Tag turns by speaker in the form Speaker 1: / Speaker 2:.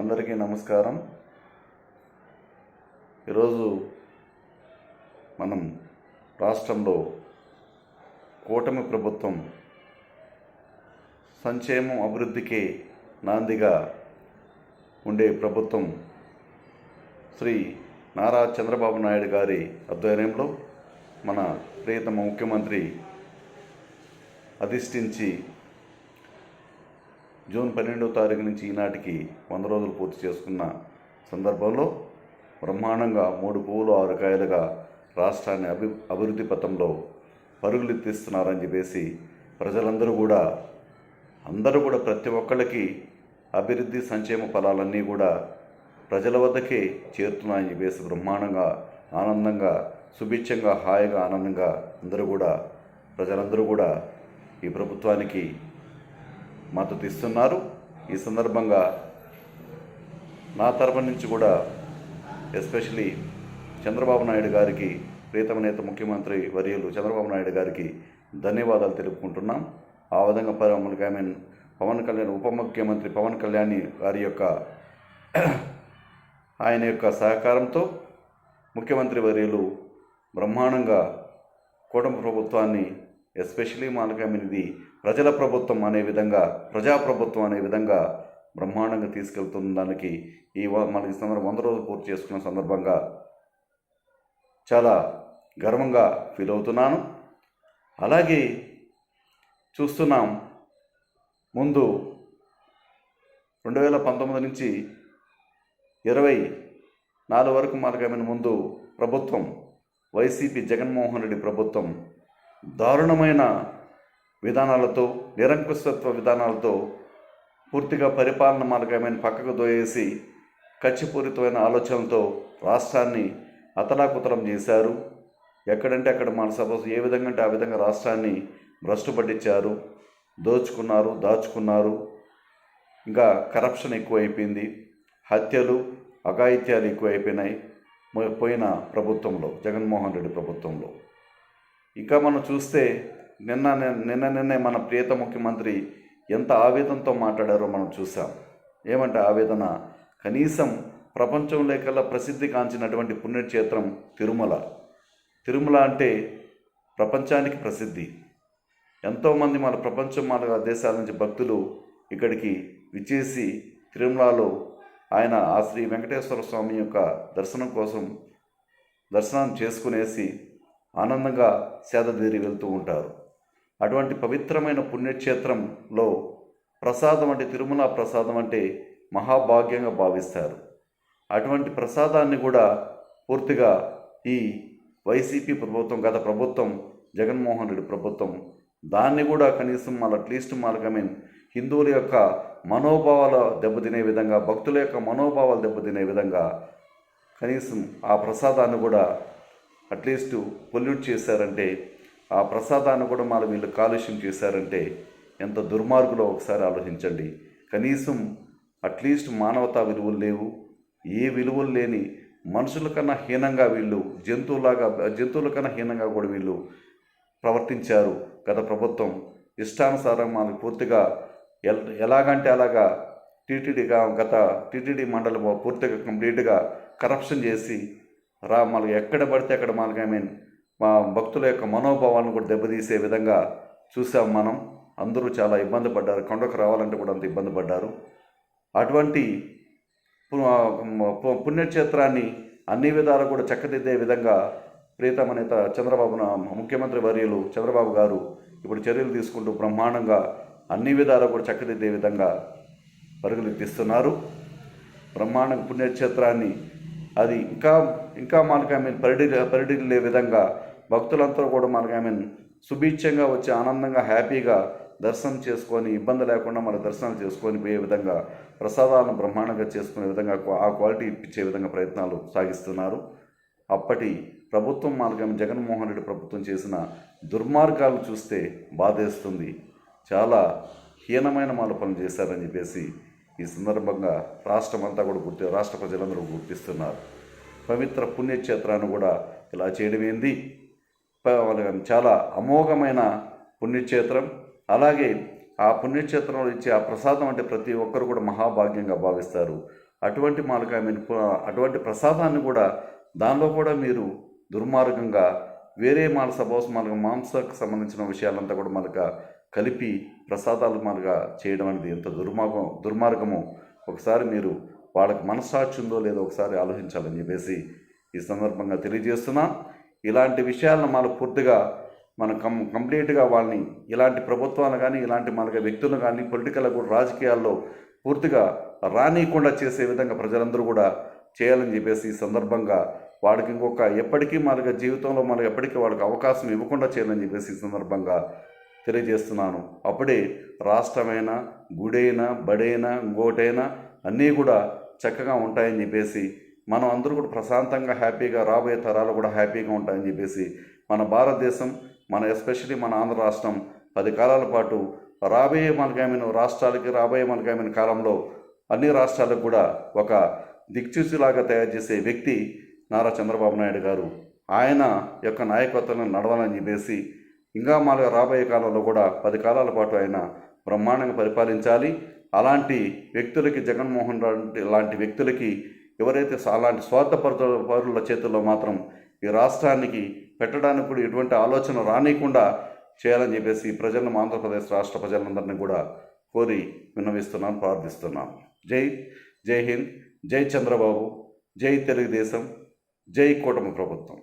Speaker 1: అందరికీ నమస్కారం. ఈరోజు మనం రాష్ట్రంలో కూటమి ప్రభుత్వం సంక్షేమం అభివృద్ధికి నాందిగా ఉండే ప్రభుత్వం శ్రీ నారా చంద్రబాబు నాయుడు గారి ఆధ్వర్యంలో మన ప్రియతమ ముఖ్యమంత్రి అధిష్ఠించి జూన్ పన్నెండవ తారీఖు నుంచి ఈనాటికి వంద రోజులు పూర్తి చేసుకున్న సందర్భంలో బ్రహ్మాండంగా మూడు పువ్వులు ఆరు కాయలుగా రాష్ట్రాన్ని అభి అభివృద్ధి పథంలో పరుగులు ఎత్తిస్తున్నారని చెప్పేసి ప్రజలందరూ కూడా అందరూ కూడా ప్రతి ఒక్కళ్ళకి అభివృద్ధి సంక్షేమ ఫలాలన్నీ కూడా ప్రజల వద్దకే చేరుతున్నాయని చెప్పేసి బ్రహ్మాండంగా ఆనందంగా సుభిక్షంగా హాయిగా ఆనందంగా అందరూ కూడా ప్రజలందరూ కూడా ఈ ప్రభుత్వానికి మద్దతు ఇస్తున్నారు. ఈ సందర్భంగా నా తరపు నుంచి కూడా ఎస్పెషలీ చంద్రబాబు నాయుడు గారికి ప్రీతమ నేత ముఖ్యమంత్రి వర్యులు చంద్రబాబు నాయుడు గారికి ధన్యవాదాలు తెలుపుకుంటున్నాం. ఆ విధంగా పవన్ ఐ మీన్ పవన్ కళ్యాణ్ ఉప ముఖ్యమంత్రి పవన్ కళ్యాణ్ గారి యొక్క ఆయన యొక్క సహకారంతో ముఖ్యమంత్రి వర్యులు బ్రహ్మాండంగా కూటమి ప్రభుత్వాన్ని ఎస్పెషలీ మనకి ఇది ప్రజల ప్రభుత్వం అనే విధంగా ప్రజాప్రభుత్వం అనే విధంగా బ్రహ్మాండంగా తీసుకెళ్తున్న దానికి ఈ మనకి సందర్భం వంద రోజులు పూర్తి చేసుకున్న సందర్భంగా చాలా గర్వంగా ఫీల్ అవుతున్నాను. అలాగే చూస్తున్నాం ముందు రెండు వేల పంతొమ్మిది నుంచి ఇరవై నాలుగు వరకు మార్గమైన ముందు ప్రభుత్వం వైసీపీ జగన్మోహన్ రెడ్డి ప్రభుత్వం దారుణమైన విధానాలతో నిరంకుశత్వ విధానాలతో పూర్తిగా పరిపాలన మార్గమైన పక్కకు దోయేసి కచ్చిపూరితమైన ఆలోచనలతో రాష్ట్రాన్ని అతలాకుతలం చేశారు. ఎక్కడంటే అక్కడ మన సపోజ్ ఏ విధంగా అంటే ఆ విధంగా రాష్ట్రాన్ని భ్రష్టు పట్టించారు. దోచుకున్నారు దాచుకున్నారు. ఇంకా కరప్షన్ ఎక్కువైపోయింది. హత్యలు అఘాయిత్యాలు ఎక్కువైపోయినాయి. పోయిన ప్రభుత్వంలో జగన్మోహన్ రెడ్డి ప్రభుత్వంలో. ఇంకా మనం చూస్తే నిన్న నిన్న నిన్నే మన ప్రియత ముఖ్యమంత్రి ఎంత ఆవేదనతో మాట్లాడారో మనం చూసాం. ఏమంటే ఆవేదన? కనీసం ప్రపంచంలో కల్లా ప్రసిద్ధి కాంచినటువంటి పుణ్యక్షేత్రం తిరుమల. తిరుమల అంటే ప్రపంచానికి ప్రసిద్ధి. ఎంతోమంది మన ప్రపంచం మన దేశాల నుంచి భక్తులు ఇక్కడికి విచ్చేసి తిరుమలలో ఆయన ఆ శ్రీ వెంకటేశ్వర స్వామి యొక్క దర్శనం కోసం దర్శనం చేసుకునేసి ఆనందంగా సేదతీరి వెళ్తూ ఉంటారు. అటువంటి పవిత్రమైన పుణ్యక్షేత్రంలో ప్రసాదం అంటే తిరుమల ప్రసాదం అంటే మహాభాగ్యంగా భావిస్తారు. అటువంటి ప్రసాదాన్ని కూడా పూర్తిగా ఈ వైసీపీ ప్రభుత్వం గత ప్రభుత్వం జగన్మోహన్ రెడ్డి ప్రభుత్వం దాన్ని కూడా కనీసం మన అట్లీస్ట్ మనకు ఐ మీన్ హిందువుల యొక్క మనోభావాలు దెబ్బతినే విధంగా భక్తుల యొక్క మనోభావాలు దెబ్బతినే విధంగా కనీసం ఆ ప్రసాదాన్ని కూడా అట్లీస్ట్ పొల్యూట్ చేశారంటే ఆ ప్రసాదాన్ని కూడా మళ్ళీ వీళ్ళు కాలుష్యం చేశారంటే ఎంత దుర్మార్గులో ఒకసారి ఆలోచించండి. కనీసం అట్లీస్ట్ మానవతా విలువలు లేవు. ఏ విలువలు లేని మనుషుల కన్నా హీనంగా వీళ్ళు జంతువులాగా జంతువుల కన్నా హీనంగా కూడా వీళ్ళు ప్రవర్తించారు. గత ప్రభుత్వం ఇష్టానుసారం మనకు పూర్తిగా ఎల్ ఎలాగంటే అలాగా టీటీడీగా గత టీటీడీ మండలి పూర్తిగా కంప్లీట్గా కరప్షన్ చేసి రా మనకు ఎక్కడ పడితే అక్కడ మనకి ఐ మీన్ మా భక్తుల యొక్క మనోభావాలను కూడా దెబ్బతీసే విధంగా చూసాం మనం. అందరూ చాలా ఇబ్బంది పడ్డారు. కొండకు రావాలంటే కూడా అంత ఇబ్బంది పడ్డారు. అటువంటి పు- పుణ్యక్షేత్రాన్ని అన్ని విధాలు కూడా చక్కదిద్దే విధంగా ప్రీతమ నేత చంద్రబాబు ముఖ్యమంత్రి వర్యులు చంద్రబాబు గారు ఇప్పుడు చర్యలు తీసుకుంటూ బ్రహ్మాండంగా అన్ని విధాలు కూడా చక్కదిద్దే విధంగా పరుగులు ఎత్తిస్తున్నారు బ్రహ్మాండ పుణ్యక్షేత్రాన్ని అది ఇంకా ఇంకా మనకి ఐ పరిడి పరిడిల్లే విధంగా భక్తులంతా కూడా మనకి ఐ మీన్ సుభిక్షంగా వచ్చి ఆనందంగా హ్యాపీగా దర్శనం చేసుకొని ఇబ్బంది లేకుండా మన దర్శనం చేసుకొని పోయే విధంగా ప్రసాదాలను బ్రహ్మాండంగా చేసుకునే విధంగా ఆ క్వాలిటీ ఇప్పించే విధంగా ప్రయత్నాలు సాగిస్తున్నారు. అప్పటి ప్రభుత్వం మార్గం జగన్మోహన్ రెడ్డి ప్రభుత్వం చేసిన దుర్మార్గాలు చూస్తే బాధేస్తుంది. చాలా హీనమైన మాల పనులు చేశారని చెప్పేసి ఈ సందర్భంగా రాష్ట్రం అంతా కూడా గుర్తి రాష్ట్ర ప్రజలందరూ గుర్తిస్తున్నారు. పవిత్ర పుణ్యక్షేత్రాన్ని కూడా ఇలా చేయడం ఏంది చాలా అమోఘమైన పుణ్యక్షేత్రం. అలాగే ఆ పుణ్యక్షేత్రంలో ఇచ్చే ఆ ప్రసాదం అంటే ప్రతి ఒక్కరు కూడా మహాభాగ్యంగా భావిస్తారు. అటువంటి మాలకు ఐ మీన్ అటువంటి ప్రసాదాన్ని కూడా దానిలో కూడా మీరు దుర్మార్గంగా వేరే మానస సపోజ్ మనకు మాంసకు సంబంధించిన విషయాలంతా కూడా మనకు కలిపి ప్రసాదాలు మనగా చేయడం అనేది ఎంత దుర్మార్గం దుర్మార్గమో ఒకసారి మీరు వాళ్ళకి మనస్సాక్షి ఉందో లేదో ఒకసారి ఆలోచించాలని చెప్పేసి ఈ సందర్భంగా తెలియజేస్తున్నా. ఇలాంటి విషయాలను మనం పూర్తిగా మనం కం కంప్లీట్గా వాళ్ళని ఇలాంటి ప్రభుత్వాలు కానీ ఇలాంటి మనకి వ్యక్తులు కానీ పొలిటికల్ కూడా రాజకీయాల్లో పూర్తిగా రానియకుండా చేసే విధంగా ప్రజలందరూ కూడా చేయాలని చెప్పేసి ఈ సందర్భంగా వాడికి ఇంకొక ఎప్పటికీ మనకి జీవితంలో మనకి ఎప్పటికీ వాళ్ళకి అవకాశం ఇవ్వకుండా చేయాలని చెప్పేసి ఈ సందర్భంగా తెలియజేస్తున్నాను. అప్పుడే రాష్ట్రమైనా గుడైనా బడైనా ఇంకోటైనా అన్నీ కూడా చక్కగా ఉంటాయని చెప్పేసి మనం అందరూ కూడా ప్రశాంతంగా హ్యాపీగా రాబోయే తరాలు కూడా హ్యాపీగా ఉంటాయని చెప్పేసి మన భారతదేశం మన ఎస్పెషలీ మన ఆంధ్ర రాష్ట్రం పది కాలాల పాటు రాబోయే మనకేమైన రాష్ట్రాలకి రాబోయే మనకేమైన కాలంలో అన్ని రాష్ట్రాలకు కూడా ఒక దిక్చూసిలాగా తయారు చేసే వ్యక్తి నారా చంద్రబాబు నాయుడు గారు. ఆయన యొక్క నాయకత్వం నడవాలని చెప్పేసి ఇంకా మాలుగా రాబోయే కాలంలో కూడా పది కాలాల పాటు ఆయన బ్రహ్మాండంగా పరిపాలించాలి. అలాంటి వ్యక్తులకి జగన్మోహన్ రెడ్డి లాంటి వ్యక్తులకి ఎవరైతే అలాంటి స్వార్థపరుల పరుల చేతుల్లో మాత్రం ఈ రాష్ట్రానికి పెట్టడానికి కూడా ఎటువంటి ఆలోచన రానియకుండా చేయాలని చెప్పేసి ప్రజలను ఆంధ్రప్రదేశ్ రాష్ట్ర ప్రజలందరినీ కూడా కోరి విన్నవిస్తున్నాను ప్రార్థిస్తున్నాను జై జై హింద్ జై చంద్రబాబు జై తెలుగుదేశం జై కూటమి ప్రభుత్వం.